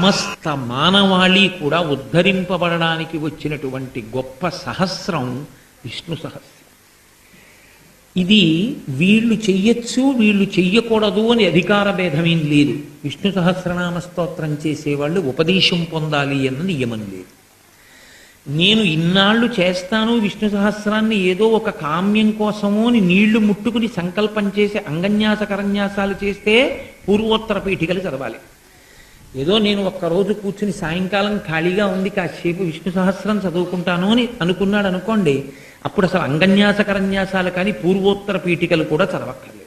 సమస్త మానవాళి కూడా ఉద్ధరింపబడడానికి వచ్చినటువంటి గొప్ప సహస్రం విష్ణు సహస్రం. ఇది వీళ్ళు చెయ్యొచ్చు వీళ్ళు చెయ్యకూడదు అని అధికార భేదమేం లేదు. విష్ణు సహస్రనామ స్తోత్రం చేసేవాళ్ళు ఉపదేశం పొందాలి అన్న నియమం లేదు. నేను ఇన్నాళ్ళు చేస్తాను విష్ణు సహస్రాన్ని ఏదో ఒక కామ్యం కోసమో అని నీళ్ళు ముట్టుకుని సంకల్పం చేసి అంగన్యాస కరన్యాసాలు చేస్తే పూర్వోత్తర పీఠికలు చదవాలి. ఏదో నేను ఒక్కరోజు కూర్చుని సాయంకాలం ఖాళీగా ఉంది కాసేపు విష్ణు సహస్రం చదువుకుంటాను అని అనుకున్నాడు అనుకోండి అప్పుడు అసలు అంగన్యాస కరన్యాసాలు కానీ పూర్వోత్తర పీఠికలు కూడా చదవక్కర్లేదు.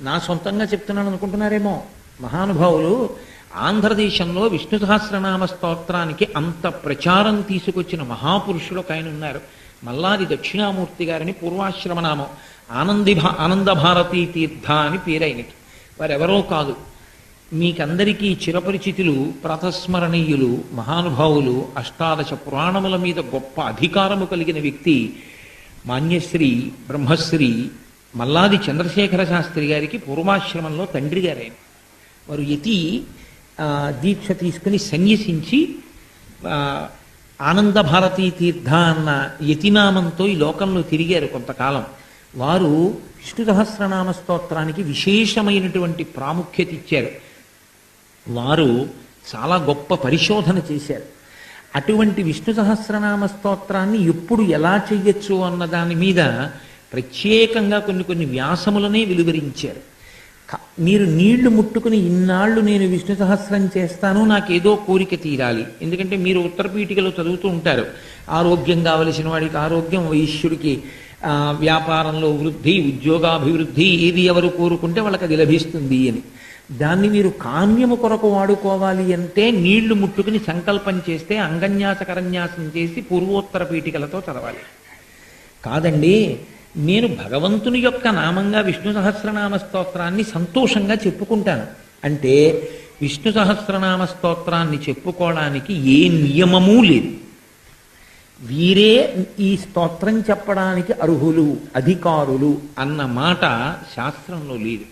నా సొంతంగా చెప్తున్నాను అనుకుంటున్నారేమో. మహానుభావులు ఆంధ్రదేశంలో విష్ణు సహస్రనామ స్తోత్రానికి అంత ప్రచారం తీసుకొచ్చిన మహాపురుషులు ఒక ఆయన ఉన్నారు. మల్లాది దక్షిణామూర్తి గారిని పూర్వాశ్రమనామం ఆనంది భా ఆనంద భారతీ తీర్థ అని పేరైనకి. వారెవరో కాదు. మీకందరికీ చిరపరిచితులు ప్రతస్మరణీయులు మహానుభావులు అష్టాదశ పురాణముల మీద గొప్ప అధికారము కలిగిన వ్యక్తి మాన్యశ్రీ బ్రహ్మశ్రీ మల్లాది చంద్రశేఖర శాస్త్రి గారికి పూర్వాశ్రమంలో తండ్రి గారైన వారు యతి దీక్ష తీసుకుని సన్యసించి ఆనంద భారతీ తీర్థ అన్న యతినామంతో ఈ లోకంలో తిరిగారు కొంతకాలం. వారు విష్ణు సహస్రనామ స్తోత్రానికి విశేషమైనటువంటి ప్రాముఖ్యత ఇచ్చారు. వారు చాలా గొప్ప పరిశోధన చేశారు. అటువంటి విష్ణు సహస్రనామ స్తోత్రాన్ని ఎప్పుడు ఎలా చెయ్యొచ్చు అన్న దాని మీద ప్రత్యేకంగా కొన్ని కొన్ని వ్యాసములనే వెలువరించారు. మీరు నీళ్ళు ముట్టుకుని ఇన్నాళ్ళు నేను విష్ణు సహస్రం చేస్తాను నాకేదో కోరిక తీరాలి. ఎందుకంటే మీరు ఉత్తర పీఠికలో చదువుతూ ఉంటారు. ఆరోగ్యం కావలసిన వాడికి ఆరోగ్యం వైశ్యుడికి వ్యాపారంలో వృద్ధి ఉద్యోగాభివృద్ధి ఏది ఎవరు కోరుకుంటే వాళ్ళకి అది లభిస్తుంది అని. దాన్ని మీరు కామ్యము కొరకు వాడుకోవాలి అంటే నీళ్ళు ముట్టుకుని సంకల్పం చేస్తే అంగన్యాస కరన్యాసం చేసి పూర్వోత్తర పీఠికలతో చదవాలి. కాదండి నేను భగవంతుని యొక్క నామంగా విష్ణు సహస్రనామ స్తోత్రాన్ని సంతోషంగా చెప్పుకుంటాను. అంటే విష్ణు సహస్రనామ స్తోత్రాన్ని చెప్పుకోవడానికి ఏ నియమమూ లేదు. వీరే ఈ స్తోత్రం చెప్పడానికి అర్హులు అధికారులు అన్న మాట శాస్త్రంలో లేదు.